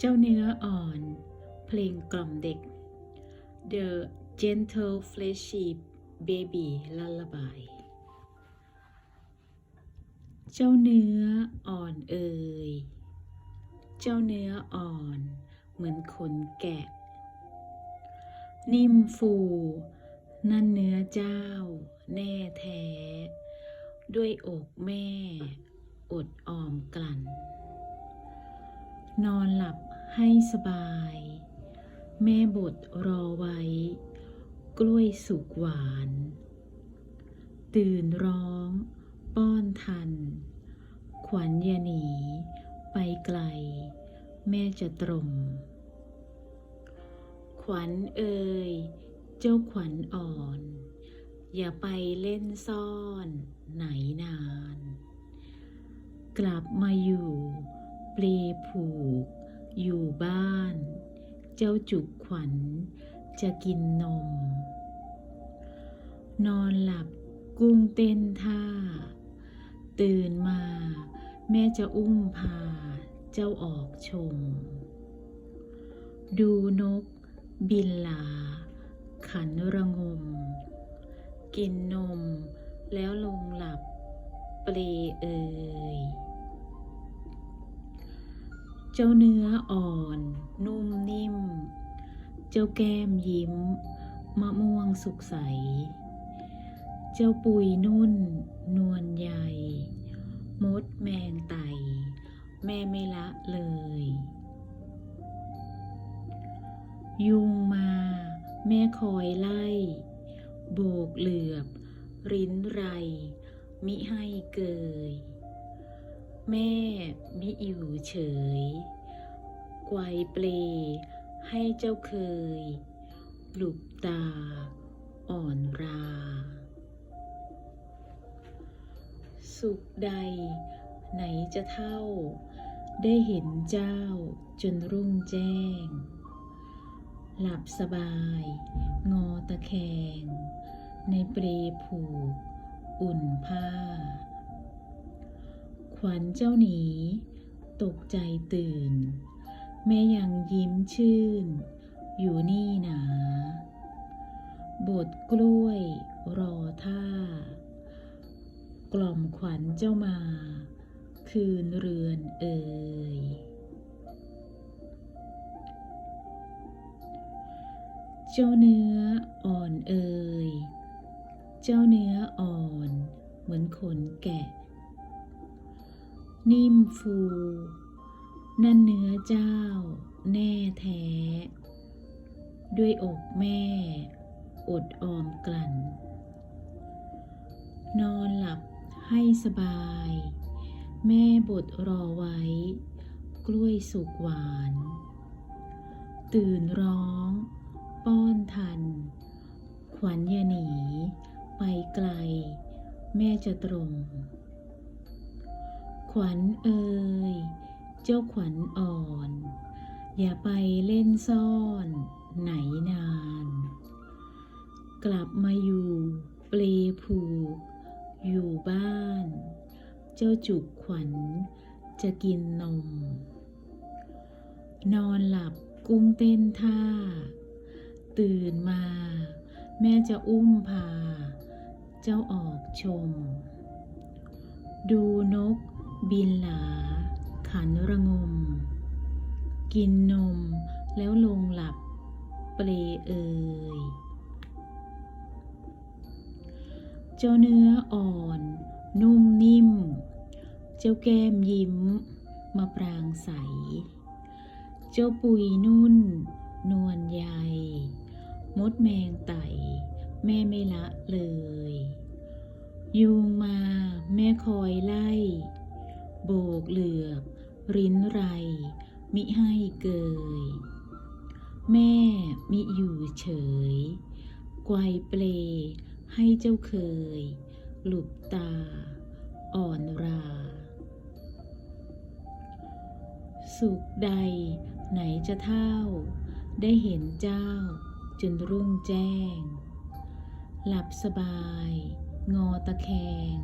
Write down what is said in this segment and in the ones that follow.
เจ้าเนื้ออ่อน เพลงกล่อมเด็ก The Gentle Fleshy Baby Lullaby เจ้าเนื้ออ่อนเอ่ย เจ้าเนื้ออ่อน เหมือนขนแกะ นิ่มฟู นั่นเนื้อเจ้า แน่แท้ ด้วยอกแม่ อดออมกลั่น นอนหลับให้สบาย แม่บดรอไว้ กล้วยสุกหวาน ตื่นร้อง ป้อนทัน ขวัญยาหนี ไปไกล แม่จะตรมขวัญเอ่ย เจ้าขวัญอ่อน อย่าไปเล่นซ่อนไหนนาน กลับมาอยู่ เปลผูก อยู่บ้าน เจ้าจุกขวัญ จะกินนม นอนหลับกุ้งเต้นท่า ตื่นมา แม่จะอุ้มพา เจ้าออกชม ดูนก บินลา ขันระงม กินนม แล้วลงหลับ เปลเอ่ย เจ้าเนื้ออ่อน นุ่มนิ่ม เจ้าแก้มยิ้ม มะม่วงสุกใส เจ้าปุยนุ่น นวลใหญ่ มดแมงไต่แม่ไม่ละเลย ยุงมา แม่คอยไล่ โบกเหลือบ ริ้นไร มิให้เกย แม่มิอยู่เฉย ไกวเปลให้เจ้าเคย หลุบตา อ่อนรา สุขใด ไหนจะเท่า ได้เห็นเจ้าจนรุ่งแจ้ง หลับสบาย งอตะแคง ในเปรผูก อุ่นผ้า ขวัญเจ้าหนี ตกใจตื่น แม่ยังยิ้มชื่น อยู่นี่หนาบทกล้วยรอท่า กล่อมขวัญเจ้ามา คืนเรือนเอ่ยเจ้าเนื้ออ่อนเอ่ยเจ้าเนื้ออ่อน เหมือนขนแกะ นิ่มฟู นั่นเนื้อเจ้า แน่แท้ ด้วยอกแม่ อดออมกลั่น นอนหลับให้สบาย แม่บดรอไว้ กล้วยสุกหวาน ตื่นร้อง ป้อนทัน ขวัญอย่าหนี ไปไกล แม่จะตรง วัญเอ่ย เจ้าขวัญอ่อน อย่าไปเล่นซ่อนไหนนาน กลับมาอยู่เปลผูกอยู่บ้าน เจ้าจุกขวัญจะกินนม นอนหลับกุ้งเต้นท่า ตื่นมา แม่จะอุ้มพา เจ้าออกชม ดูนก บินหลา ขันระงม กินนมแล้วลงหลับเปลเอ่ยเจ้าเนื้ออ่อน นุ่มนิ่ม เจ้าแก้มยิ้ม มาปรางใส เจ้าปุยนุ่น นวลใยมดแมงไต่ แม่ไม่ละเลย ยุงมาแม่คอยไล่ โบกเหลือบ ริ้นไร มิให้เกย แม่มิอยู่เฉย ไกวเปล ให้เจ้าเคย หลุบตา อ่อนรา สุขใดไหนจะเท่า ได้เห็นเจ้าจนรุ่งแจ้ง หลับสบาย งอตะแคง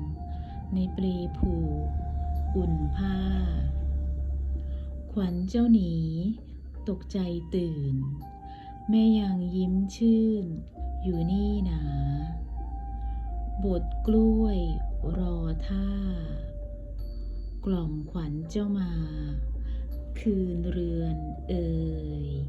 ในเปลผูก อุ่นผ้า ขวัญเจ้าหนี ตกใจตื่น แม่ยังยิ้มชื่น อยู่นี่หนาบทกล้วยรอท่า กล่อมขวัญเจ้ามา คืนเรือนเอ่ย